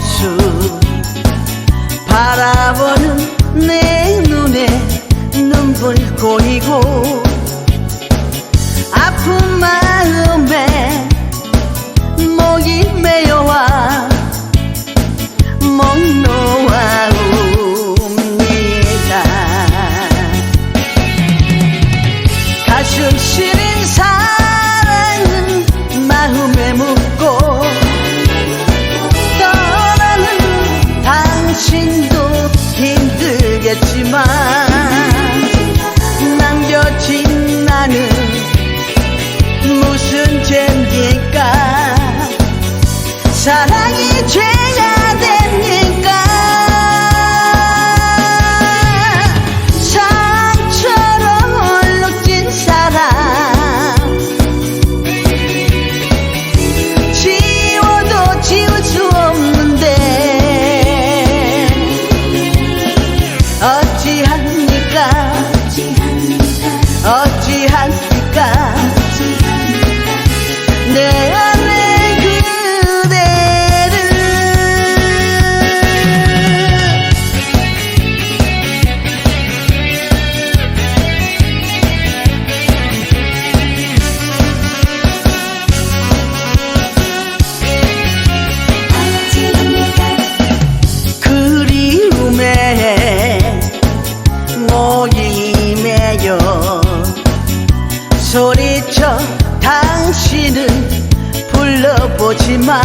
모습 바라보는 내 눈에 눈물 고이고 아픈 마음에 목이 메어와 목 놓아옵니다. 가슴 시린 사랑은 마음에 묻고 당신도 힘들겠지만 소리쳐 당신은 불러보지만